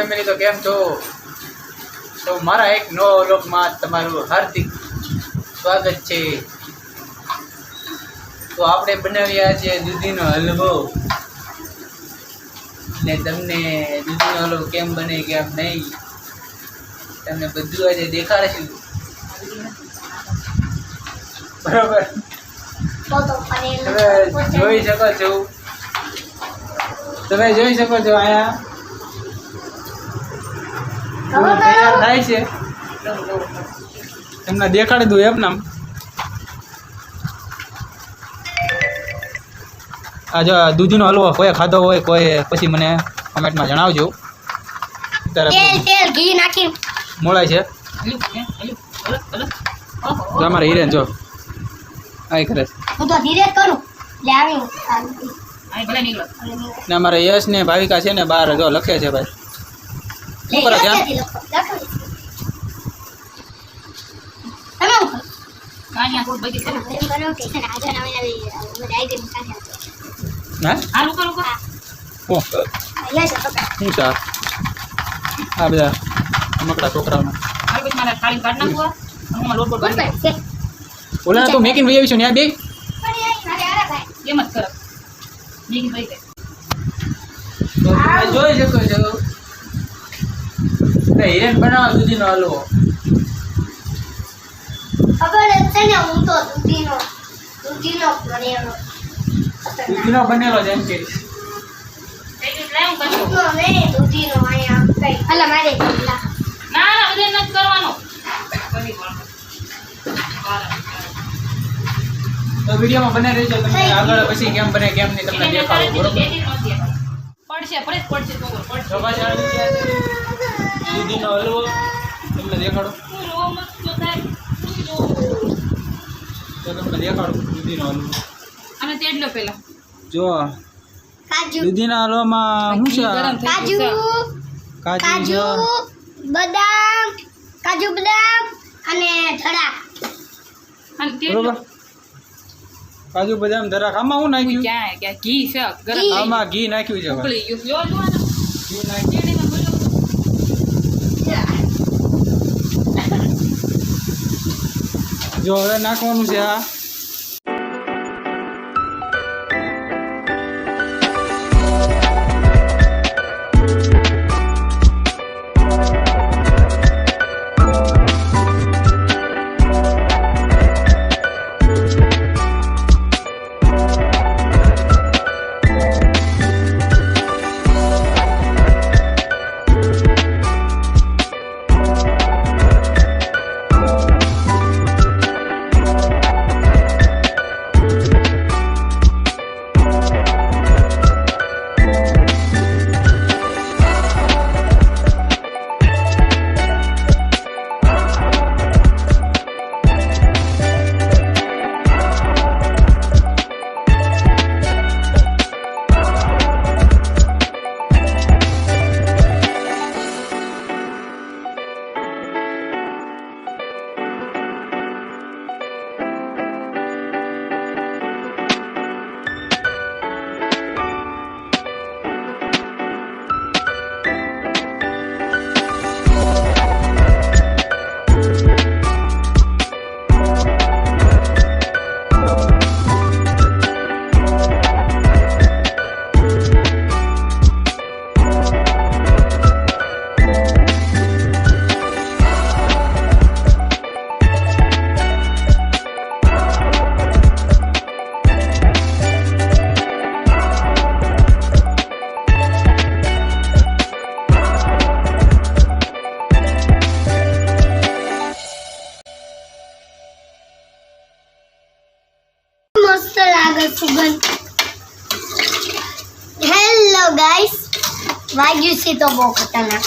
Family તો કેમ છો? તો મારા એક નવો વ્લોગમાં તમારું હાર્દિક સ્વાગત છે. તો આપણે બનાવ્યા છે દૂધીનો હલવો. ને તમને દૂધીનો હલવો કેમ બને કેમ નહીં, તમને બધું આજે દેખાડશું. બરોબર? તમે જોઈ શકો છો. તમે જોઈ શકો છો અહીંયા. તૈયાર થાય છે. એમને દેખાડી દઉં એપનામ આ જો દૂધીનો હલવો કોઈ ખાધો હોય કોઈ પછી મને કમેન્ટમાં જણાવજો. મોળાય છે. અમારે હિરેન જો. આ કરે ને અમારે યશ ને ભાવિકા છે ને બહાર જો લખે છે ભાઈ. શું કરો? ત્યાં કરો? એમ કરો. ઓલા તું મેકીને લઈ આવીશું ને બે? પણ એ મારે આરા ભાઈ. જોઈ શકો છો. હિરેન બનાવો દૂધીનો હલવો. ખબર છે ને હું તો દૂધીનો દૂધીનો બનેલો. દૂધીનો બનેલો છે એમ કે. તો વિડીયોમાં બને રહેજો તમને આગળ પછી કેમ બને કેમ નહીં તમને પડશે પડશે દૂધીનો હલવો. તમને દેખાડો. તો તમને દેખાડું દૂધીનો હલવો. જો કાજુ. દૂધીના હલવામાં શું છે? કાજુ. કાજુ કાજુ બદામ કાજુ બદામ અને ધડા બરોબર? કાજુ બદામ દરાક આમાં શું નાખ્યું? ઘી. આમાં ઘી નાખ્યું છે. ઘી નાખ્યું? જો હવે નાખવાનું છે આ. સુગંધ. હેલો ગાઈસ વાગ્યું છે તો બહુ ખતરનાક.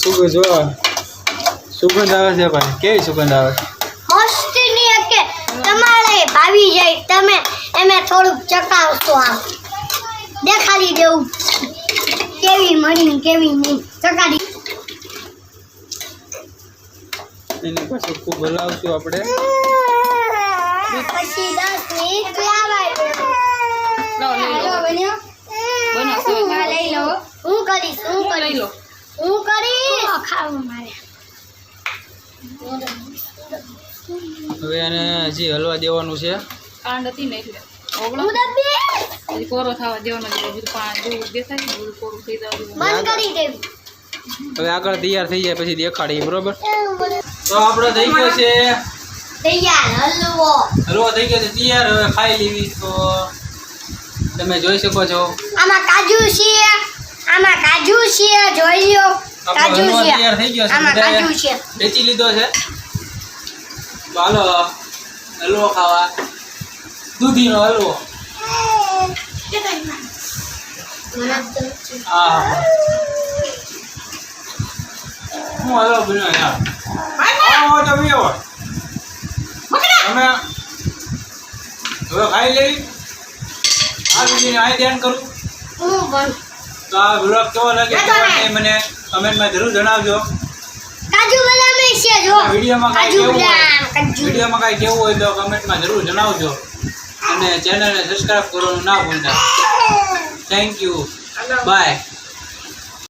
સુગંધ જો સુગંધ આવે છે ભાઈ. કેવી સુગંધ આવે છે? મસ્તીની કે તમારે ભાવી જાય તમે એમે થોડુંક ચકાવશો આમ. દેખાડી દેવું. કેવી મળી કેવી નહીં. ચકાડી. એને પાછું ખૂબ હલાવશું આપણે. પછી દસ મિનિટ લાવાય લઈ લો. હાલો, બન્યો? બનાવો, સવાઈ હા, લઈ લઈ લો હું કરીશ ખાવું મારે હવે એને હજી હલવા દેવાનું છે. કાંડ હતી ને એટલે. ઓગળો. હજી કોરો થવા દેવાનો છે. હજી પાણી જેવું દેખાય ને બધું કોરું થઈ જવા બંધ કરી દેવી હવે આગળ તૈયાર થઈ જાય પછી દેખાડીએ બરોબર? તો આપણો થઈ ગયો છે તૈયાર હલવો. હલવો થઈ ગયો છે તૈયાર. હવે ખાઈ લેવી તો તમે જોઈ શકો છો. આમાં કાજુ છે આમાં કાજુ છે જોઈ લ્યો. કાજુ છે. તૈયાર થઈ ગયો છે આમાં કાજુ છે. વેચી લીધો છે. ચાલો હલવો ખાવા. દૂધીનો હલવો. હા હું હલવો બન્યો યાર. આવો તમે આવો તમે હવે ખાઈ લેવી આ વિડીયોને આ ધ્યાન કરું. તો આ બ્લોગ કેવો લાગે મને કમેન્ટમાં જરૂર જણાવજો. વિડીયોમાં કાંઈ કેવું હોય? વિડીયોમાં કાંઈ કેવું હોય તો કમેન્ટમાં જરૂર જણાવજો. અને ચેનલને સબસ્ક્રાઈબ કરવાનું ના ભૂલતા. Thank you bye